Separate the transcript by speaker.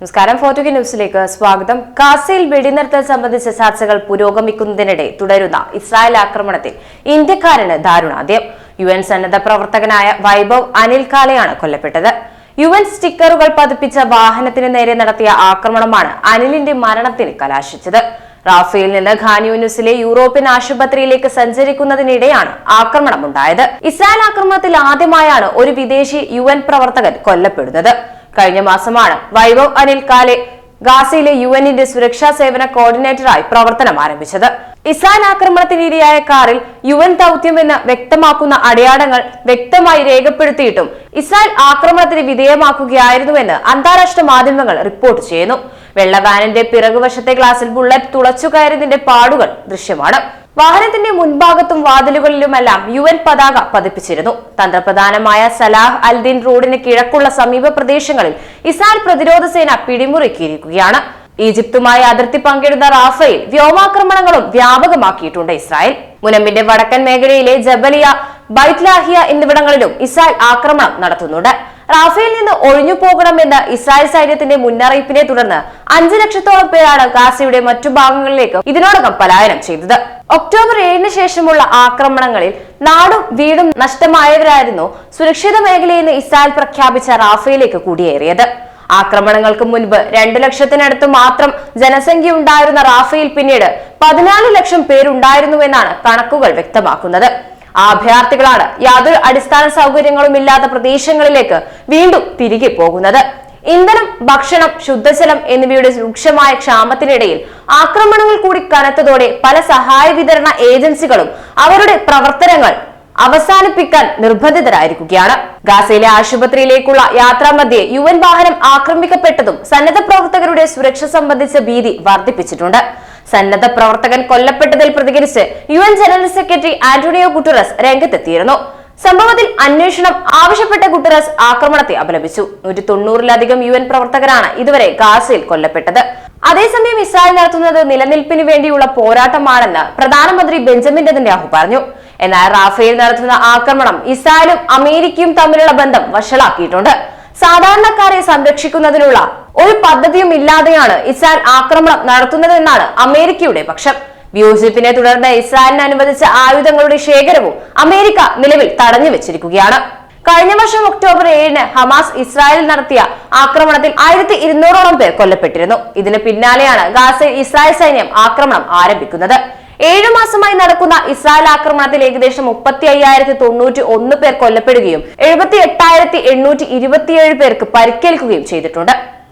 Speaker 1: നമസ്കാരം. ഫോർട്ടുഗി ന്യൂസിലേക്ക് സ്വാഗതം. ഗാസയിൽ വെടിനിർത്തൽ സംബന്ധിച്ച ചർച്ചകൾ പുരോഗമിക്കുന്നതിനിടെ തുടരുന്ന ഇസ്രായേൽ ആക്രമണത്തിൽ ഇന്ത്യക്കാരന് ദാരുണാദ്യം യു എൻ സന്നദ്ധ പ്രവർത്തകനായ വൈഭവ് അനിൽ കാലയാണ് കൊല്ലപ്പെട്ടത്. യു എൻ സ്റ്റിക്കറുകൾ പതിപ്പിച്ച വാഹനത്തിന് നേരെ നടത്തിയ ആക്രമണമാണ് അനിലിന്റെ മരണത്തിന് കലാശിച്ചത്. റാഫേൽ നിന്ന് ഖാൻ യൂനിസിലെ യൂറോപ്യൻ ആശുപത്രിയിലേക്ക് സഞ്ചരിക്കുന്നതിനിടെയാണ് ആക്രമണമുണ്ടായത് ഇസ്രായേൽ ആക്രമണത്തിൽ ആദ്യമായാണ് ഒരു വിദേശി യു പ്രവർത്തകൻ കൊല്ലപ്പെടുന്നത്. കഴിഞ്ഞ മാസമാണ്. വൈഭവ് അനിൽ കാലെ ഗാസയിലെ യു എന്നിന്റെ സുരക്ഷാ സേവന കോർഡിനേറ്ററായി പ്രവർത്തനം ആരംഭിച്ചത്. ഇസ്രായേൽ ആക്രമണത്തിനിരയായ കാറിൽ യു എൻ ദൗത്യമെന്ന് വ്യക്തമാക്കുന്ന അടയാളങ്ങൾ വ്യക്തമായി രേഖപ്പെടുത്തിയിട്ടും ഇസ്രായേൽ ആക്രമണത്തിന് വിധേയമാക്കുകയായിരുന്നുവെന്ന് അന്താരാഷ്ട്ര മാധ്യമങ്ങൾ റിപ്പോർട്ട് ചെയ്യുന്നു. വെള്ളവാനിന്റെ പിറകുവശത്തെ ഗ്ലാസിൽ ബുള്ളറ്റ് തുളച്ചു കയറിയതിന്റെ പാടുകൾ ദൃശ്യമാണ്. വാഹനത്തിന്റെ മുൻഭാഗത്തും വാതിലുകളിലുമെല്ലാം യു എൻ പതാക പതിപ്പിച്ചിരുന്നു. തന്ത്രപ്രധാനമായ സലാഹ് അൽദീൻ റോഡിന് കിഴക്കുള്ള സമീപ പ്രദേശങ്ങളിൽ ഇസ്രായേൽ പ്രതിരോധ സേന പിടിമുറുക്കിയിരിക്കുകയാണ്. ഈജിപ്തുമായി അതിർത്തി പങ്കിടുന്ന റാഫയിൽ വ്യോമാക്രമണങ്ങളും വ്യാപകമാക്കിയിട്ടുണ്ട് ഇസ്രായേൽ. മുനമ്പിന്റെ വടക്കൻ മേഖലയിലെ ജബലിയ ബൈറ്റ്ലാഹിയ എന്നിവിടങ്ങളിലും ഇസ്രായേൽ ആക്രമണം നടത്തുന്നുണ്ട്. റാഫേൽ നിന്ന് ഒഴിഞ്ഞു പോകണമെന്ന ഇസ്രായേൽ സൈന്യത്തിന്റെ മുന്നറിയിപ്പിനെ തുടർന്ന് അഞ്ചു ലക്ഷത്തോളം പേരാണ് ഗാസയുടെ മറ്റു ഭാഗങ്ങളിലേക്ക് ഇതിനോടകം പലായനം ചെയ്തത്. ഒക്ടോബർ ഏഴിന് ശേഷമുള്ള ആക്രമണങ്ങളിൽ നാടും വീടും നഷ്ടമായവരായിരുന്നു സുരക്ഷിത മേഖലയെന്ന് ഇസ്രായേൽ പ്രഖ്യാപിച്ച റാഫേലേക്ക് കുടിയേറിയത്. ആക്രമണങ്ങൾക്ക് മുൻപ് രണ്ടു ലക്ഷത്തിനടുത്ത് മാത്രം ജനസംഖ്യ ഉണ്ടായിരുന്ന റാഫയിൽ പിന്നീട് പതിനാല് ലക്ഷം പേരുണ്ടായിരുന്നുവെന്നാണ് കണക്കുകൾ വ്യക്തമാക്കുന്നത്. അഭയാർത്ഥികളാണ് യാതൊരു അടിസ്ഥാന സൗകര്യങ്ങളും ഇല്ലാത്ത പ്രദേശങ്ങളിലേക്ക് വീണ്ടും തിരികെ പോകുന്നത്. ഇന്ധനം ഭക്ഷണം ശുദ്ധജലം എന്നിവയുടെ രൂക്ഷമായ ക്ഷാമത്തിനിടയിൽ ആക്രമണങ്ങൾ കൂടി കനത്തതോടെ പല സഹായ വിതരണ ഏജൻസികളും അവരുടെ പ്രവർത്തനങ്ങൾ അവസാനിപ്പിക്കാൻ നിർബന്ധിതരായിരിക്കുകയാണ്. ഗാസയിലെ ആശുപത്രിയിലേക്കുള്ള യാത്രാമധ്യേ യു എൻ വാഹനം ആക്രമിക്കപ്പെട്ടതും സന്നദ്ധ പ്രവർത്തകരുടെ സുരക്ഷ സംബന്ധിച്ച ഭീതി വർദ്ധിപ്പിച്ചിട്ടുണ്ട്. സന്നദ്ധ പ്രവർത്തകൻ കൊല്ലപ്പെട്ടതിൽ പ്രതികരിച്ച് U N general secretary Antonio Guterres രംഗത്തെത്തിയിരുന്നു. സംഭവത്തിൽ അന്വേഷണം ആവശ്യപ്പെട്ട ഗുട്ടറസ് ആക്രമണത്തെ അപലപിച്ചു. നൂറ്റി തൊണ്ണൂറിലധികം യു എൻ പ്രവർത്തകരാണ് ഇതുവരെ ഗാസയിൽ കൊല്ലപ്പെട്ടത്. അതേസമയം ഇസ്രായേൽ നടത്തുന്നത് നിലനിൽപ്പിന് വേണ്ടിയുള്ള പോരാട്ടമാണെന്ന് പ്രധാനമന്ത്രി ബെഞ്ചമിൻ നെതന്യാഹു പറഞ്ഞു. എന്നാൽ റാഫേൽ നടത്തുന്ന ആക്രമണം ഇസ്രായേലും അമേരിക്കയും തമ്മിലുള്ള ബന്ധം വഷളാക്കിയിട്ടുണ്ട്. സാധാരണക്കാരെ സംരക്ഷിക്കുന്നതിനുള്ള ഒരു പദ്ധതിയും ഇല്ലാതെയാണ് ഇസ്രായേൽ ആക്രമണം നടത്തുന്നതെന്നാണ് അമേരിക്കയുടെ പക്ഷം. വിയോജിപ്പിനെ തുടർന്ന് ഇസ്രായേലിന് അനുവദിച്ച ആയുധങ്ങളുടെ ശേഖരവും അമേരിക്ക നിലവിൽ തടഞ്ഞു വെച്ചിരിക്കുകയാണ്. കഴിഞ്ഞ വർഷം ഒക്ടോബർ ഏഴിന് ഹമാസ് ഇസ്രായേലിൽ നടത്തിയ ആക്രമണത്തിൽ ആയിരത്തി ഇരുന്നൂറോളം പേർ കൊല്ലപ്പെട്ടിരുന്നു. ഇതിന് പിന്നാലെയാണ് ഗാസയിൽ ഇസ്രായേൽ സൈന്യം ആക്രമണം ആരംഭിക്കുന്നത്. ഏഴു മാസമായി നടക്കുന്ന ഇസ്രായേൽ ആക്രമണത്തിൽ ഏകദേശം മുപ്പത്തി അയ്യായിരത്തി തൊണ്ണൂറ്റി ഒന്ന് പേർ കൊല്ലപ്പെടുകയും എഴുപത്തി എട്ടായിരത്തി എണ്ണൂറ്റി ഇരുപത്തിയേഴ് പേർക്ക് പരിക്കേൽക്കുകയും ചെയ്തിട്ടുണ്ട്.